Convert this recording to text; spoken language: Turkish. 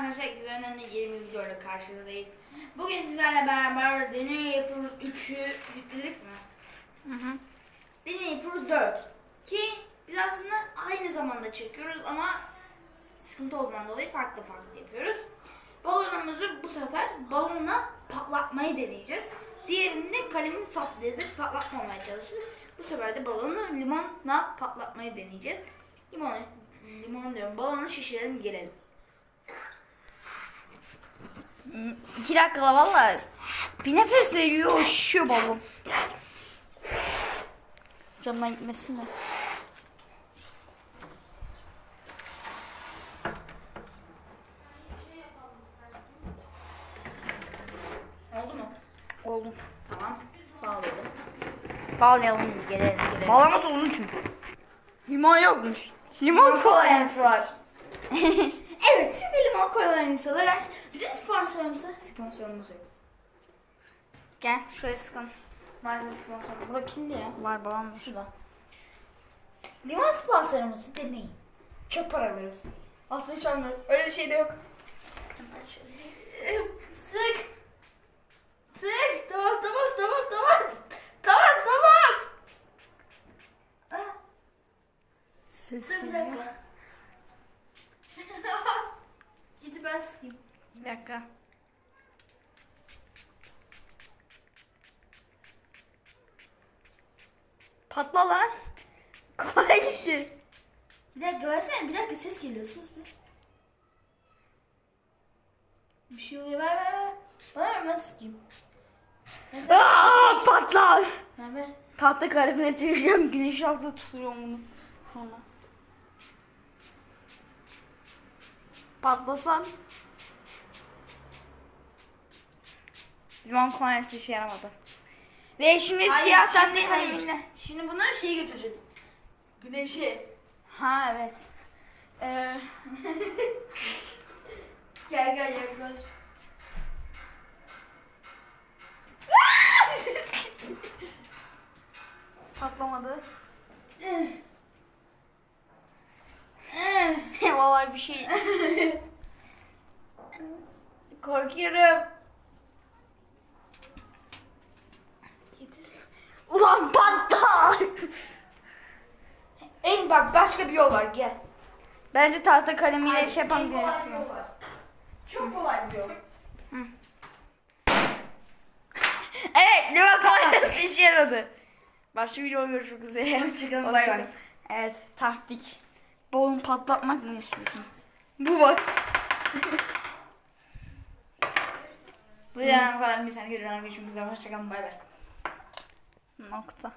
arkadaşlar İkisi önemli 20 videoyla karşınızdayız. Bugün sizlerle beraber deney yapıyoruz 3'ü yükledik mi? Hı hı. Deney yapıyoruz 4. Ki biz aslında aynı zamanda çekiyoruz ama sıkıntı olduğundan dolayı farklı farklı yapıyoruz. Balonumuzu bu sefer balonla patlatmayı deneyeceğiz. Diğerinde kalemi saplayarak patlatmamaya çalıştık. Bu sefer de balonu limonla patlatmayı deneyeceğiz. Limon, limon diyorum. Balonu şişirelim gelelim. İki dakikada valla bir nefes veriyor şişiyor balon. Camdan gitmesin de. Oldu mu? Oldu. Tamam. Bağladım. Bağlayalım gelelim gelelim. Bağlaması uzun çünkü. Limon yokmuş. Limon kolonyası var. evet siz de limon kolonyası olarak bütün sponsorumuza sponsorumuz yok. Gel şuraya sıkalım. Maalesef sponsor. Bura kimdi ya? Var babam var. Şurada. Limon sponsorumuzu deneyin. Çok para alırız. Aslında hiç almıyoruz. Öyle bir şey de yok. Hemen şöyle. Sık. Sık. Tamam tamam tamam tamam. Tamam tamam. Ses Dur bir dakika. Git ben sıkayım. Bir dakika. Patla lan. Kolay gitti. Bir dakika versene bir dakika ses geliyor sus bir. Bir şey oluyor ver ver ver. Bana ver ben sıkayım. Ver, ver. Aa, patla. Ver ver. Tahta kalemine tireceğim. Güneş altında tutuyorum bunu. Sonra. Patlasan. Limon kolonyası işe yaramadı. Ve şimdi Hayır, siyah şimdi tahta hayır. kalemle. Şimdi bunları şeye götüreceğiz. Güneşe. Ha evet. Ee, Gel gel yaklaş. patlamadı. Vallahi bir şey. Korkuyorum. Bak başka bir yol var gel. Bence tahta kalemiyle şey yapan En kolay bir görüştürüyor. yol var. Çok kolay bir yol. Evet, limon kolonyası işe yaradı. Başka videoda görüşmek üzere. Hoşçakalın, bay bay. Evet, taktik. Balon patlatmak mı istiyorsun? Bu var. Bu yana kadar bir sene görüyorum. Görüşmek üzere. Hoşçakalın. Bay bay. Nokta.